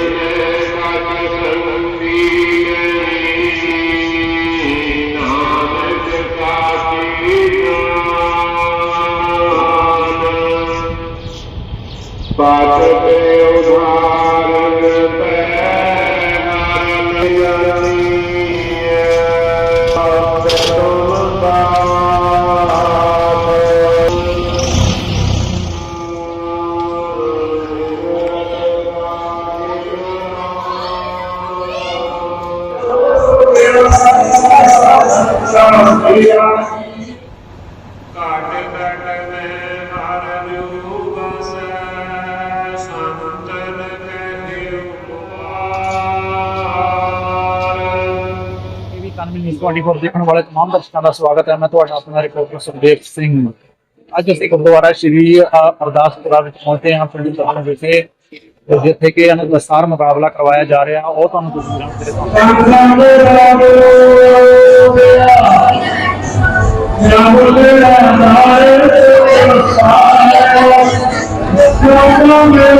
Amen. ਘਾਟ ਘਟ ਮੈਂ ਹਰ ਜੂ ਬਸੈ ਸੰਤਨ ਕਹਿ ਉਪਾਰ ਟੀਵੀ ਕਾਨਮੀ ਨਿਊਜ਼ 24 ਦੇਖਣ ਵਾਲੇ ਤਮਾਮ ਦਰਸ਼ਕਾਂ ਦਾ ਸਵਾਗਤ ਹੈ। ਮੈਂ ਤੁਹਾਡਾ ਆਪਣਾ ਰਿਪੋਰਟਰ ਸੁਖਦੇਵ ਸਿੰਘ। ਅੱਜ ਅਸੀਂ ਗੁਰਦੁਆਰਾ ਸ਼੍ਰੀ ਅਰਦਾਸਪੁਰਾ ਵਿੱਚ ਪਹੁੰਚੇ ਹਾਂ ਪਿੰਡ ਸਤਨ ਵਿਖੇ ਤੇ ਜਿੱਥੇ ਕਿ ਇਹਨਾਂ ਦਾ ਸਾਰ ਮੁਕਾਬਲਾ ਕਰਵਾਇਆ ਜਾ ਰਿਹਾ। ਉਹ ਤੁਹਾਨੂੰ ਤਸਵੀਰਾਂ ਦੇ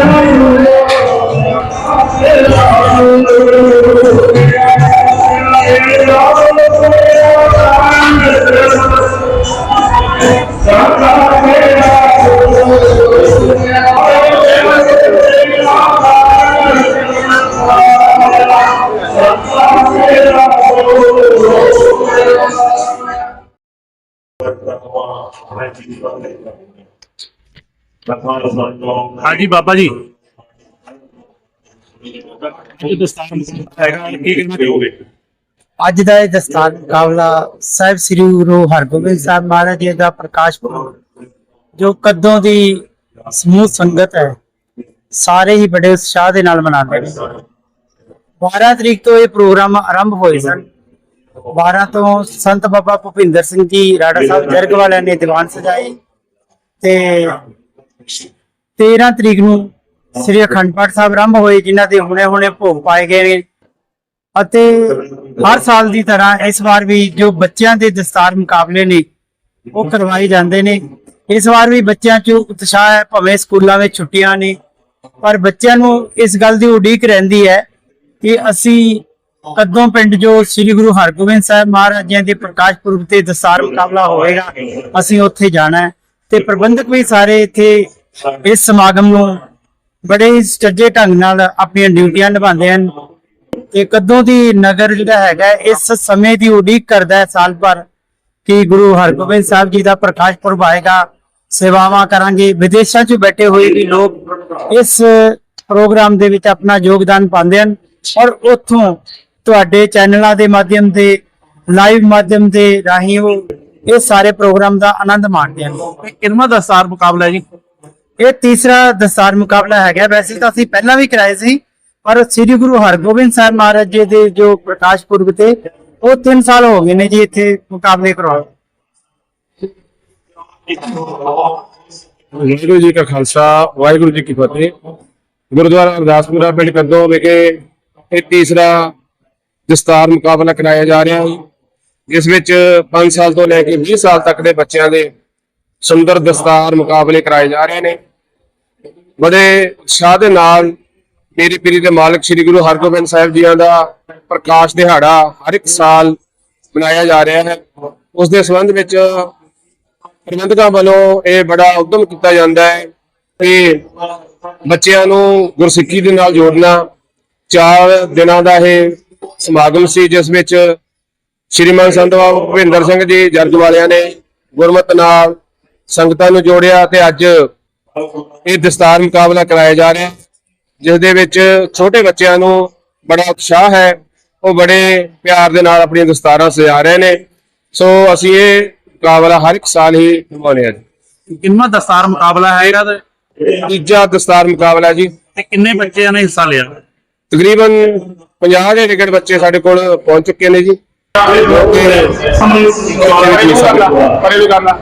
ਤੁਹਾਨੂੰ ਹਾਂਜੀ ਬਾਬਾ ਜੀ। ਅੱਜ ਦਾ ਇਹ ਦਸਤਾਰ ਮੁਕਾਬਲਾ ਸਾਹਿਬ ਸ੍ਰੀ ਗੁਰੂ ਹਰਗੋਬਿੰਦ ਸਾਹਿਬ ਮਹਾਰਾਜ ਜੀ ਦਾ ਪ੍ਰਕਾਸ਼ ਪੁਰਬ, ਜੋ ਕਦੋਂ ਦੀ ਸਮੂਹ ਸੰਗਤ ਹੈ, ਸਾਰੇ ਹੀ ਬੜੇ ਉਤਸ਼ਾਹ ਦੇ ਨਾਲ ਮਨਾਉਂਦੇ ਨੇ। 12 ਤਰੀਕ ਤੋਂ ਇਹ ਪ੍ਰੋਗਰਾਮ ਆਰੰਭ ਹੋਏ ਸਨ। 12 ਤੋਂ ਸੰਤ ਬਾਬਾ ਭੁਪਿੰਦਰ ਸਿੰਘ ਜੀ, ਰਾੜਾ ਸਾਹਿਬ ਜਰਗ ਵਾਲਿਆਂ ਨੇ ਦੀਵਾਨ ਸਜਾਏ ਤੇ 13 ਤਰੀਕ ਨੂੰ ਸ੍ਰੀ ਅਖੰਡ ਪਾਠ ਸਾਹਿਬ ਆਰੰਭ ਹੋਏ, ਜਿਨ੍ਹਾਂ ਦੇ ਹੁਣੇ ਹੁਣੇ ਭੋਗ ਪਾਏ ਗਏ ਨੇ। ਅਤੇ ਹਰ ਸਾਲ ਦੀ ਤਰ੍ਹਾਂ ਇਸ ਵਾਰ ਵੀ ਜੋ ਬੱਚਿਆਂ ਦੇ ਦਸਤਾਰ ਮੁਕਾਬਲੇ ਨੇ, ਉਹ ਕਰਵਾਏ ਜਾਂਦੇ ਨੇ। ਇਸ ਵਾਰ ਵੀ ਬੱਚਿਆਂ 'ਚ ਉਤਸ਼ਾਹ ਹੈ, ਭਾਵੇਂ ਸਕੂਲਾਂ ਵਿੱਚ ਛੁੱਟੀਆਂ ਨੇ, ਪਰ ਬੱਚਿਆਂ ਨੂੰ ਇਸ ਗੱਲ ਦੀ ਉਡੀਕ ਰਹਿੰਦੀ ਹੈ ਕਿ ਅਸੀਂ ਕਦੋਂ ਪਿੰਡ ਜੋ ਸ੍ਰੀ ਗੁਰੂ ਹਰਗੋਬਿੰਦ ਸਾਹਿਬ ਮਹਾਰਾਜ ਜੀ ਦੇ ਪ੍ਰਕਾਸ਼ ਪੁਰਬ ਤੇ ਦਸਤਾਰ ਮੁਕਾਬਲਾ ਹੋਵੇਗਾ ਅਸੀਂ ਉੱਥੇ ਜਾਣਾ ਹੈ। ਤੇ ਪ੍ਰਬੰਧਕ ਵੀ ਸਾਰੇ ਇੱਥੇ ਇਸ ਸਮਾਗਮ ਨੂੰ ਬੜੇ ਸੱਜੇ ਢੰਗ ਨਾਲ ਆਪਣੀਆਂ ਡਿਊਟੀਆਂ ਨਿਭਾਉਂਦੇ ਹਨ ਤੇ ਕਦੋਂ ਦੀ ਨਗਰ ਜਿਹੜਾ ਹੈਗਾ ਇਸ ਸਮੇਂ ਦੀ ਉਡੀਕ ਕਰਦਾ ਹੈ ਸਾਲ ਭਰ ਕਿ ਗੁਰੂ ਹਰਗੋਬਿੰਦ ਸਾਹਿਬ ਜੀ ਦਾ ਪ੍ਰਕਾਸ਼ ਪੁਰਬ ਆਏਗਾ, ਸੇਵਾਵਾਂ ਕਰਾਂਗੇ, ਵਿਦੇਸ਼ਾਂ 'ਚ ਬੈਠੇ ਹੋਏ ਵੀ ਲੋਕ ਇਸ ਪ੍ਰੋਗਰਾਮ ਦੇ ਵਿੱਚ ਆਪਣਾ ਯੋਗਦਾਨ ਪਾਉਂਦੇ ਹਨ ਔਰ ਉੱਥੋਂ ਤੁਹਾਡੇ ਚੈਨਲਾਂ ਦੇ ਮਾਧਿਅਮ ਤੇ, ਲਾਈਵ ਮਾਧਿਅਮ ਦੇ ਰਾਹੀਂ ਉਹ ਇਹ ਸਾਰੇ ਪ੍ਰੋਗਰਾਮ ਦਾ ਆਨੰਦ ਮਾਣਦੇ ਹਨ। ਇਹ ਦਸਤਾਰ ਮੁਕਾਬਲਾ ਜੀ। ਇਹ ਤੀਸਰਾ ਦਸਤਾਰ ਮੁਕਾਬਲਾ ਹੈਗਾ। ਵੈਸੇ ਤਾਂ ਅਸੀਂ ਪਹਿਲਾਂ ਵੀ ਕਰਾਏ ਸੀ, ਪਰ ਸ੍ਰੀ ਗੁਰੂ ਹਰਗੋਬਿੰਦ ਸਾਹਿਬ ਮਹਾਰਾਜ ਜੀ ਦੇ ਜੋ ਪ੍ਰਕਾਸ਼ ਪੁਰਬ ਤੇ, ਉਹ 3 ਸਾਲ ਹੋ ਗਏ ਨੇ ਜੀ ਇੱਥੇ ਮੁਕਾਬਲੇ ਕਰਵਾਏ ਵਾਹਿਗੁਰੂ ਜੀ ਕਾ ਖਾਲਸਾ, ਵਾਹਿਗੁਰੂ ਜੀ ਕੀ ਫਤਿਹ। ਗੁਰਦੁਆਰਾ ਅਰਦਾਸਪੁਰਾ ਪਿੰਡ ਕੰਦੋ ਵਿਖੇ ਇਹ ਤੀਸਰਾ ਦਸਤਾਰ ਮੁਕਾਬਲਾ ਕਰਾਇਆ ਜਾ ਰਿਹਾ ਹੈ ਜਿਸ ਵਿੱਚ 5 ਸਾਲ ਤੋਂ ਲੈ ਕੇ 20 ਸਾਲ ਤੱਕ ਦੇ ਬੱਚਿਆਂ ਦੇ ਸੁੰਦਰ ਦਸਤਾਰ ਮੁਕਾਬਲੇ ਕਰਾਏ ਜਾ ਰਹੇ ਨੇ। ਬੜੇ ਉਤਸ਼ਾਹ ਦੇ ਨਾਲ ਮੇਰੀ ਪੀਰੀ ਦੇ ਮਾਲਕ ਸ੍ਰੀ ਗੁਰੂ ਹਰਗੋਬਿੰਦ ਸਾਹਿਬ ਜੀਆਂ ਦਾ ਪ੍ਰਕਾਸ਼ ਦਿਹਾੜਾ ਹਰ ਇੱਕ ਸਾਲ ਮਨਾਇਆ ਜਾ ਰਿਹਾ ਹੈ। ਉਸ ਦੇ ਸੰਬੰਧ ਵਿੱਚ ਪ੍ਰਬੰਧਕਾਂ ਵੱਲੋਂ ਇਹ ਬੜਾ ਉਦਮ ਕੀਤਾ ਜਾਂਦਾ ਹੈ ਕਿ ਬੱਚਿਆਂ ਨੂੰ ਗੁਰਸਿੱਖੀ ਦੇ ਨਾਲ ਜੋੜਨਾ, ਚਾਰ ਦਿਨਾਂ ਦਾ ਇਹ ਸਮਾਗਮ ਸੀ, ਜਿਸ ਵਿੱਚ ਸ਼੍ਰੀਮਾਨ ਸੰਤ ਬਾਬਾ ਭੁਪਿੰਦਰ ਸਿੰਘ ਜੀ ਜਰਗ ਵਾਲਿਆਂ ਨੇ ਗੁਰਮਤ ਨਾਲ ਸੰਗਤਾਂ ਨੂੰ ਜੋੜਿਆ ਤੇ ਅੱਜ ਇਹ ਦਸਤਾਰ ਮੁਕਾਬਲਾ ਕਰਾਇਆ ਜਾ ਰਿਹਾ ਜਿਸ ਦੇ ਵਿੱਚ ਛੋਟੇ ਬੱਚਿਆਂ ਨੂੰ ਬੜਾ ਉਤਸ਼ਾਹ ਹੈ ਉਹ ਬੜੇ ਪਿਆਰ ਦੇ ਨਾਲ ਆਪਣੀਆਂ ਦਸਤਾਰਾਂ ਸਜਾ ਰਹੇ ਨੇ। ਸੋ ਅਸੀਂ ਇਹ ਮੁਕਾਬਲਾ ਹਰ ਇੱਕ ਸਾਲ ਹੀ ਨਿਭਾਉਂਦੇ ਹਾਂ ਜੀ। ਕਿੰਨਵਾਂ ਦਸਤਾਰ ਮੁਕਾਬਲਾ ਹੈ ਇਹਦਾ? ਤੇ ਤੀਜਾ ਦਸਤਾਰ ਮੁਕਾਬਲਾ ਜੀ। ਤੇ ਕਿੰਨੇ ਬੱਚਿਆਂ ਨੇ ਹਿੱਸਾ ਲਿਆ? ਤਕਰੀਬਨ 50 ਦੇ ਟਿਕਟ ਬੱਚੇ ਸਾਡੇ ਕੋਲ ਪਹੁੰਚ ਚੁੱਕੇ ਨੇ ਜੀ। ਪਰੇ ਵੀ ਕਰਨਾ।